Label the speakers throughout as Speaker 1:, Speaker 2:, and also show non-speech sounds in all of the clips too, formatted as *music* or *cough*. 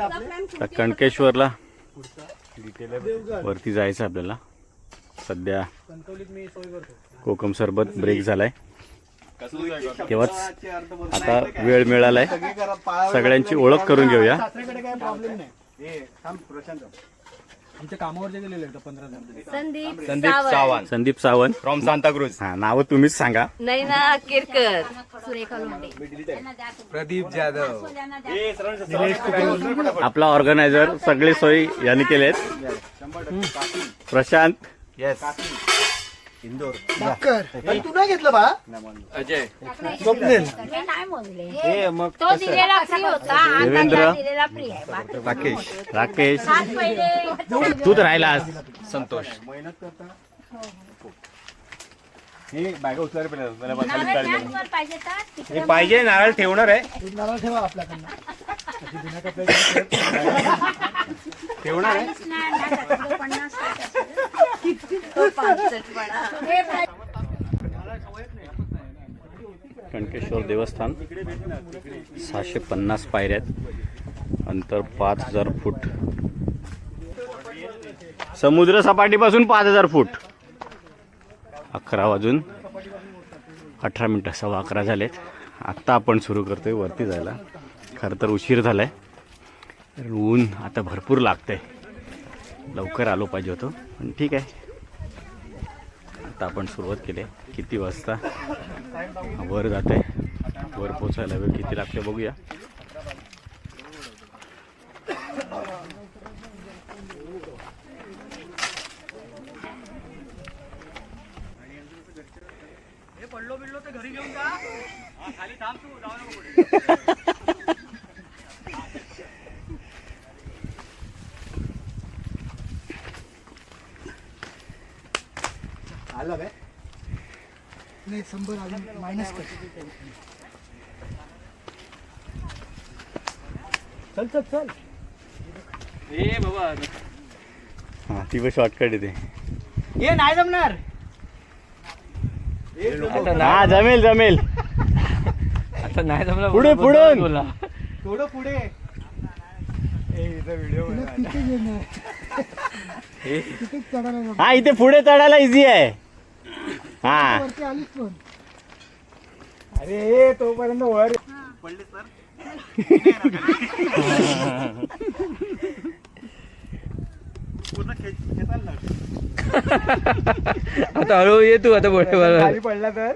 Speaker 1: आता कणकेश्वरला वरती जायचं आपल्याला. सध्या कोकम सरबत ब्रेक झालाय. तेव्हाच आता वेळ मिळालाय. सगळ्यांची ओळख करून घेऊया.
Speaker 2: नाही हे
Speaker 3: संदीप
Speaker 4: संदीप
Speaker 3: सावंत.
Speaker 4: सावंत.
Speaker 1: संदीप सावंत.
Speaker 4: फ्रॉम सांताक्रूज
Speaker 1: हा नावं तुम्हीच सांगा.
Speaker 3: नैना किरकर. सुरेखा लोंढे.
Speaker 4: प्रदीप जाधव.
Speaker 1: आपला ऑर्गनायझर सगळे सोयी यांनी केलेत. प्रशांत.
Speaker 4: येस
Speaker 2: इंदोर. पण तू नाही घेतलं बा?
Speaker 4: अजय.
Speaker 2: स्वप्नील.
Speaker 3: हे नाही मोजले
Speaker 4: हे मग
Speaker 3: तो दिलेला फ्री होता. आता
Speaker 1: देवेंद्र.
Speaker 3: त्या दिलेला फ्री आहे. बाकी
Speaker 4: राकेश.
Speaker 1: राकेश. तू तर राहिलास.
Speaker 4: संतोष
Speaker 1: हे उचलायला
Speaker 3: नारळ पाहिजे. तर. तिकडे
Speaker 4: हे पाहिजे नारळ ठेवणार आहे.
Speaker 2: एक नारळ ठेवा आपल्याकडनं. अशी जुन्या कपड्याची *laughs*
Speaker 4: ठेवणार आहे
Speaker 3: काहीच नाही. ना, त्याच्याकडे पन्नास पैसे असेल. तो पाचटपणा. हे पाहिजे.
Speaker 1: कणकेश्वर देवस्थान. सहाशे पन्नास पायऱ्यात अंतर पाच हजार फूट. समुद्र सपाटीपासून पाच हजार फूट. अकरा वाजून अठरा मिनटं सव्वा अकरा झालेत. आत्ता आपण सुरू करतो आहे वरती जायला. खरं तर उशीर झाला कारण ऊन आता भरपूर लागतं आहे लवकर आलो पाहिजे होतो पण ठीक आहे. आता आपण सुरुवात केली आहे. किती वाजता? वर जाते वर पोचायला वेळ किती लागते बघूया.
Speaker 2: आलं काय नाही शंभर अजून मायनस कर चल चल चल
Speaker 4: हे बाबा
Speaker 1: हां ती पण शॉर्टकट येते.
Speaker 2: ये नाही जमणार.
Speaker 1: हा जमेल जमेल.
Speaker 4: आता नाही जमलं
Speaker 1: पुढे पुढे
Speaker 2: थोडं पुढे.
Speaker 1: हा इथे पुढे चढायला इझी आहे. हा.
Speaker 2: अरे तोपर्यंत वर.
Speaker 4: आता हळू ये तू आता बोटे
Speaker 2: खाली पडला तर.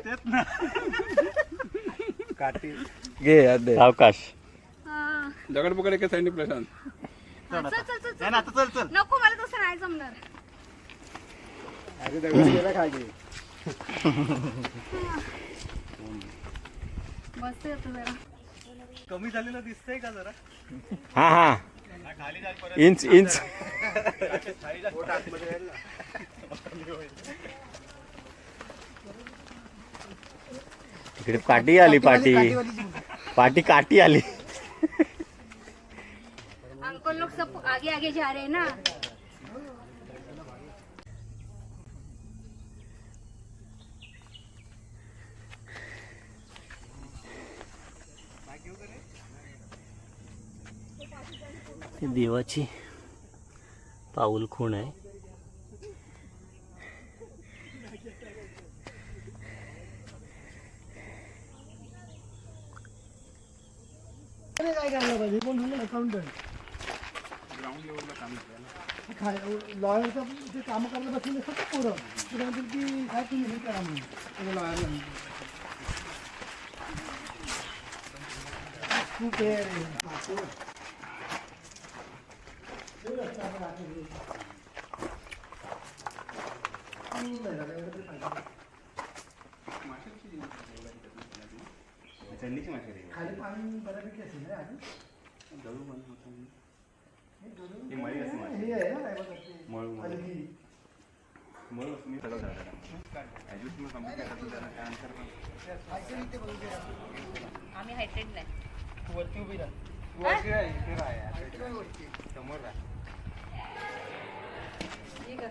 Speaker 4: घे हात दे.
Speaker 1: सावकाश.
Speaker 4: दगड पकडे का सांडी प्रशांत.
Speaker 3: चल, चल, चल, चल. नको मला तसं नाही जमणार.
Speaker 2: अरे दगड गेला खाली.
Speaker 3: बसते आता जरा.
Speaker 2: कमी झालेलं दिसतंय का जरा?
Speaker 1: हा हा. Inch inch. *laughs* इकडे पाटी आली पाटी पाटी काटी आली.
Speaker 3: अंकल लोग सब आगे आगे जा रहे हैं ना।
Speaker 1: देवाची पाऊल खूण आहे
Speaker 2: काय करायला पाहिजे कोण म्हणलं अकाउंटंट लॉयरचं ते काम करायला बसलेले फक्त पोरं. तुला म्हणतील की काय तुम्ही हे करा म्हणून. लॉयरला खूप हे. खाली पाणी बऱ्यापैकी असेल ना आधी? हे.
Speaker 3: आम्ही हायटेड नाही.
Speaker 2: तू वरती उभी वरती राहा, इथे राहा. यार. राहा. समोर राहा.
Speaker 3: ठीक आहे.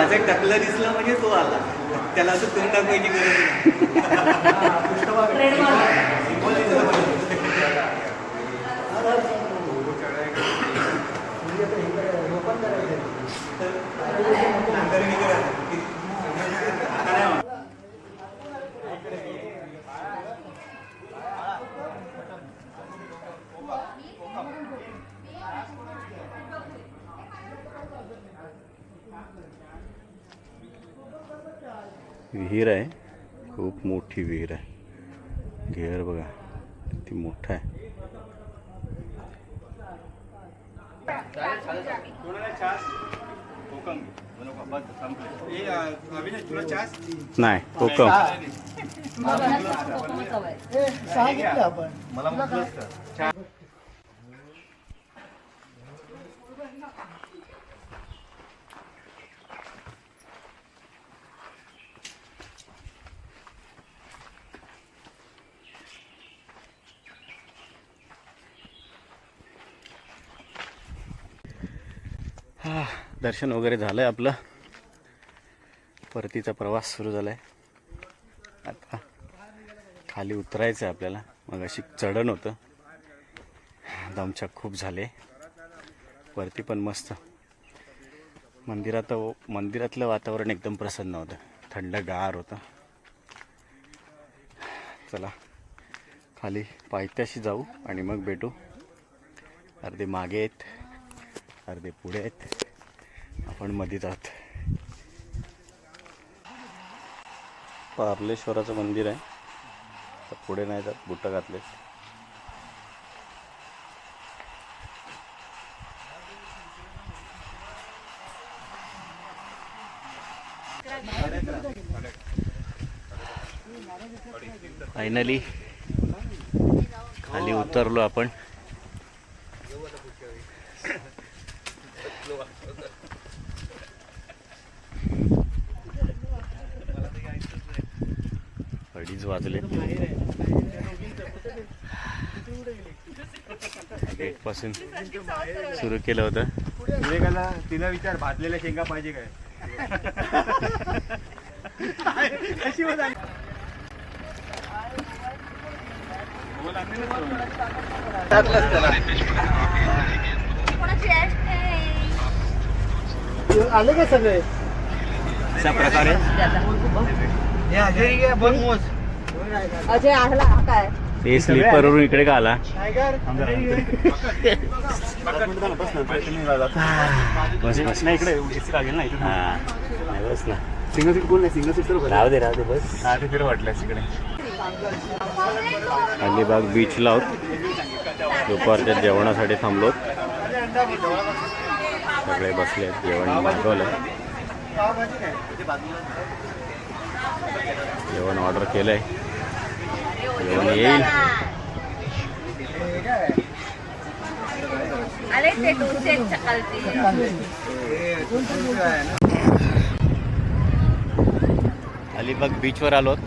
Speaker 2: त्याचं टकलं दिसलं म्हणजे तो आला. त्याला असं तोंड दाखवायची गरज
Speaker 1: विहीर आहे. खूप मोठी विहीर आहे. घेर बघा किती मोठा आहे. नाही कोकम.
Speaker 4: हे
Speaker 1: हा दर्शन वगैरे झालं आहे आपलं परतीचा प्रवास सुरू झाला आहे आता खाली उतरायचं आहे आपल्याला. मग अशी चढण होतं. दमछाक खूप झाले. वरती पण मस्त. मंदिरात मंदिरातलं वातावरण एकदम प्रसन्न होतं. थंड गार होतं. चला खाली पायथ्याशी जाऊ आणि मग भेटू. अर्धे मागे आहेत. अर्धे पुढे आहेत. आपण मध्येच आहोत पार्लेश्वराचं मंदिर आहे. तर पुढे नाही जात बुटं घातले फायनली खाली उतरलो आपण. अडीच वाजले. पासून सुरू केलं होतं.
Speaker 2: विवेकाला तिला विचार भाजलेल्या शेंगा पाहिजे काय? कशी होत आली?
Speaker 3: कोणाची आहे
Speaker 4: आले का सगळे?
Speaker 2: अशा प्रकारे.
Speaker 3: अजय आला. हा काय?
Speaker 1: ते स्लीपरवरून इकडे का आला? बस बस
Speaker 2: नाही इकडे एसी लागेल ना इकडे
Speaker 1: हा. नाही बस ना.
Speaker 2: सिंगल सीट कोण नाही? सिंगल सीट तर
Speaker 1: राहू दे राहू दे बस.
Speaker 2: हा ते फिर वाटलं तिकडे.
Speaker 1: अलिबाग बीचला आहोत. दुपारच्या जेवणासाठी थांबलोत. सगळे बसले जेवण मागवलं. जेवण ऑर्डर केलंय. जेवण येईल
Speaker 3: अरे
Speaker 1: अलिबाग बीचवर आलोत.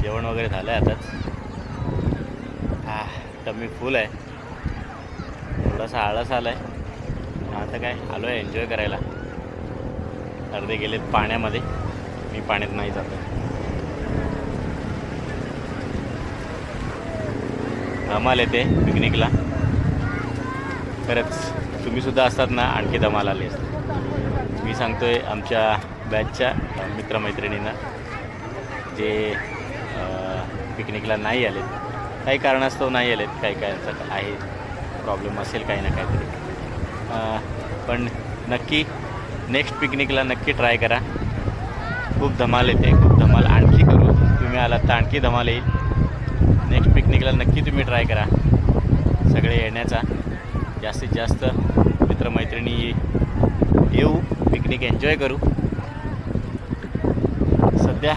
Speaker 1: जेवण वगैरे झालं आहे आताच. हा टमी फुल आहे. थोडासा आळस आला आहे आता काय? आलो आहे एन्जॉय करायला. अर्धे गेलेत पाण्यामध्ये. मी पाण्यात नाही जातो धमाल येते पिकनिकला. खरंच तुम्ही सुद्धा असतात ना आणखी धमाल आले असते. मी सांगतोय आमच्या बॅचच्या मित्रमैत्रिणींना जे पिकनिकला नाही आलेत. काही कारणास्तव नाही आलेत काही काहींचा आहे प्रॉब्लेम असेल काही ना काहीतरी. पण नक्की नेक्स्ट पिकनिकला नक्की ट्राय करा. खूप धमाल येते खूप धमाल आणखी करू. तुम्ही आलात तर आणखी धमाल येईल. नेक्स्ट नक्की तुम्ही ट्राय करा. सगळे येण्याचा. जास्तीत जास्त मित्रमैत्रिणी येऊ पिकनिक एन्जॉय करू. सध्या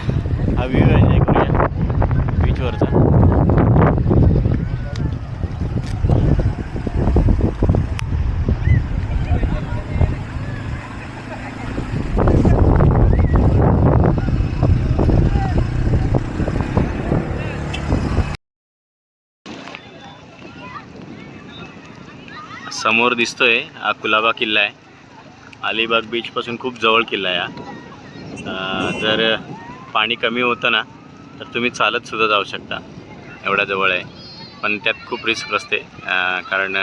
Speaker 1: हा व्ह्यू एन्जॉय करूया. बीचवरचा समोर दिसतोय हा कुलाबा किल्ला आहे. अलिबाग बीचपासून खूप जवळ किल्ला आहे हा. जर पाणी कमी होतं ना तर तुम्ही चालतसुद्धा जाऊ शकता. एवढ्या जवळ आहे. पण त्यात खूप रिस्क असते. कारण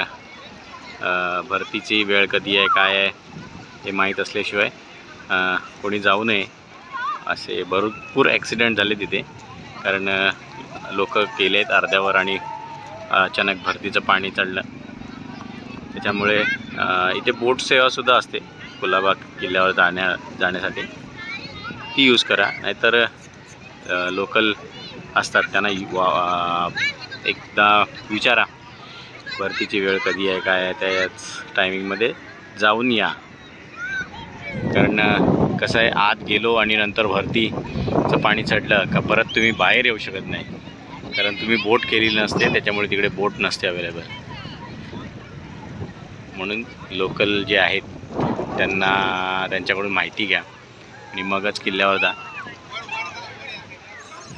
Speaker 1: भरतीची वेळ कधी आहे काय आहे हे माहीत असल्याशिवाय कोणी जाऊ नये. असे भरपूर ॲक्सिडेंट झाले तिथे. कारण लोक गेले आहेत अर्ध्यावर आणि अचानक भरतीचं पाणी चढलं. त्याच्यामुळे इथे बोट सेवासुद्धा असते कुलाबाग किल्ल्यावर जाण्या जाण्यासाठी. ती यूज करा. नाहीतर लोकल असतात त्यांना वा- एकदा विचारा. भरतीची वेळ कधी आहे काय आहे त्याच टायमिंगमध्ये जाऊन या. कारण कसं आहे आत गेलो आणि नंतर भरतीचं पाणी चढलं का परत तुम्ही बाहेर येऊ शकत नाही. कारण तुम्ही बोट केलेली नसते त्याच्यामुळे तिकडे बोट नसते अवेलेबल म्हणून लोकल जे आहेत त्यांना त्यांच्याकडून माहिती घ्या. आणि मगच किल्ल्यावर जा.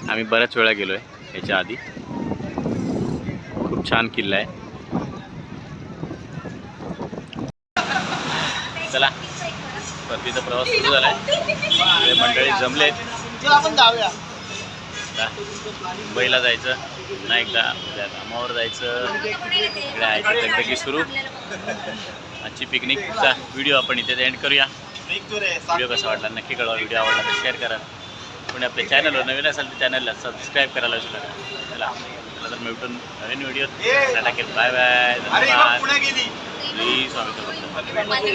Speaker 1: आम्ही बऱ्याच वेळा गेलो आहे याच्या आधी. खूप छान किल्ला आहे. चला. परतीचा प्रवास सुरू झाला आहे मंडळी जमले
Speaker 4: आपण जाऊया.
Speaker 1: आता. मुंबईला जायचं पुन्हा एकदा उद्या कामावर जायचं. इकडे आहे दगदगी सुरू. आजची पिकनिकचा व्हिडिओ आपण इथे एंड करूया. व्हिडिओ कसा वाटला नक्की कळवा. व्हिडिओ आवडला तर शेअर करा. कोणी आपल्या चॅनलवर नवीन असेल तर चॅनलला सबस्क्राईब करायला विसरू नका. चला चला तर भेटून नवीन व्हिडिओ टाटा केलं बाय बाय धन्यवाद. स्वामी.